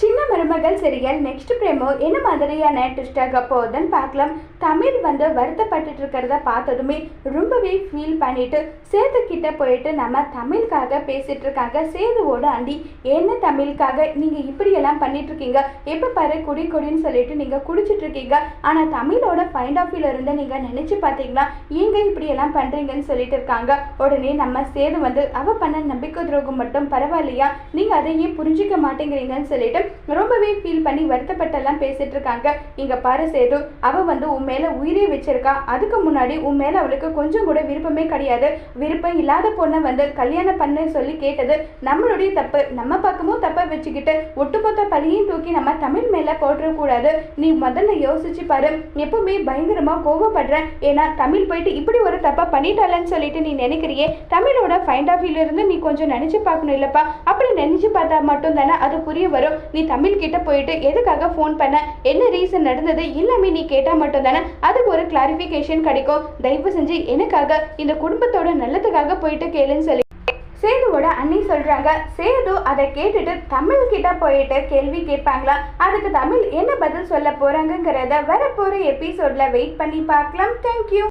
சின்ன மருமகள் serial next பிரேமோ என்ன மாதிரியான ட்விஸ்டாக போகுதுன்னு பார்க்கலாம். தமிழ் வந்து வருத்தப்பட்டுட்டு இருக்கிறத பார்த்ததுமே ரொம்பவே ஃபீல் பண்ணிட்டு சேது கிட்ட போயிட்டு நம்ம தமிழுக்காக பேசிட்டு இருக்காங்க. சேதுவோட அண்டி என்ன தமிழுக்காக நீங்க இப்படியெல்லாம் பண்ணிட்டு இருக்கீங்க? எப்போ பாரு குடி குடின்னு சொல்லிட்டு நீங்க குடிச்சிட்டு இருக்கீங்க. ஆனா தமிழோட ஃபைண்ட் ஆஃப் இருந்து நீங்க நினைச்சு பார்த்தீங்களா ஏங்க இப்படியெல்லாம் பண்றீங்கன்னு சொல்லிட்டு இருக்காங்க. உடனே நம்ம சேது வந்து அவ பண்ண நம்பிக்கை துரோகம் மட்டும் பரவாயில்லையா? நீங்க அதையே புரிஞ்சிக்க மாட்டேங்கிறீங்கன்னு சொல்லிட்டு ரொம்பவே ஃபீல் பண்ணி வருத்தப்பட்டெல்லாம் பேசிட்டு இருக்காங்க. இங்க பாரு சேது அவ வந்து உன் மேல உயிரே வச்சிருக்கா. அதுக்கு முன்னாடி உன் மேல அவளுக்கு கொஞ்சம் கூட விருப்பமே கிடையாது. விருப்பம் இல்லாத பொண்ணை வந்து கல்யாணம் பண்ண சொல்லி கேட்டது நம்மளுடைய தப்பு. நம்ம பக்கமும் தப்ப வச்சுக்கிட்டு ஒட்டுமொத்த பழியும் தூக்கி நம்ம தமிழ் மேல போட்டுறக்கூடாது. நீ முதல்ல யோசிச்சு பாரு. எப்பவுமே பயங்கரமா கோவப்படுற ஏன்னா தமிழ் போயிட்டு இப்படி ஒரு தப்பா பண்ணிட்டாலன்னு சொல்லிட்டு நீ நினைக்கிறியே? தமிழோட ஃபைண்ட் ஆஃப் இருந்து நீ கொஞ்சம் நினைச்சு பார்க்கணும் இல்லப்பா. அப்படி நினைச்சு பார்த்தா மட்டும் தானே அது புரிய வரும். நீ தமிழ் கிட்ட போயிட்டு எதுக்காக ஃபோன் பண்ண? என்ன ரீசன் நடந்தது? எல்லாமே நீ கேட்டால் மட்டும்தானே? அதுக்கு ஒரு கிளாரிஃபிகேஷன் கிடைக்கும். தயவு செஞ்சு எனக்காக இந்த குடும்பத்தோட நல்லதுக்காக போயிட்டு கேளுன்னு சொல்லி. சேதுவோட அண்ணி சொல்கிறாங்க சேது அதை கேட்டுட்டு தமிழ் கிட்ட போயிட்டு கேள்வி கேட்பாங்களா? அதுக்கு தமிழ் என்ன பதில் சொல்ல போகிறாங்கங்கிறத வரப்போகிற எபிசோடில் வெயிட் பண்ணி பார்க்கலாம். தேங்க்யூ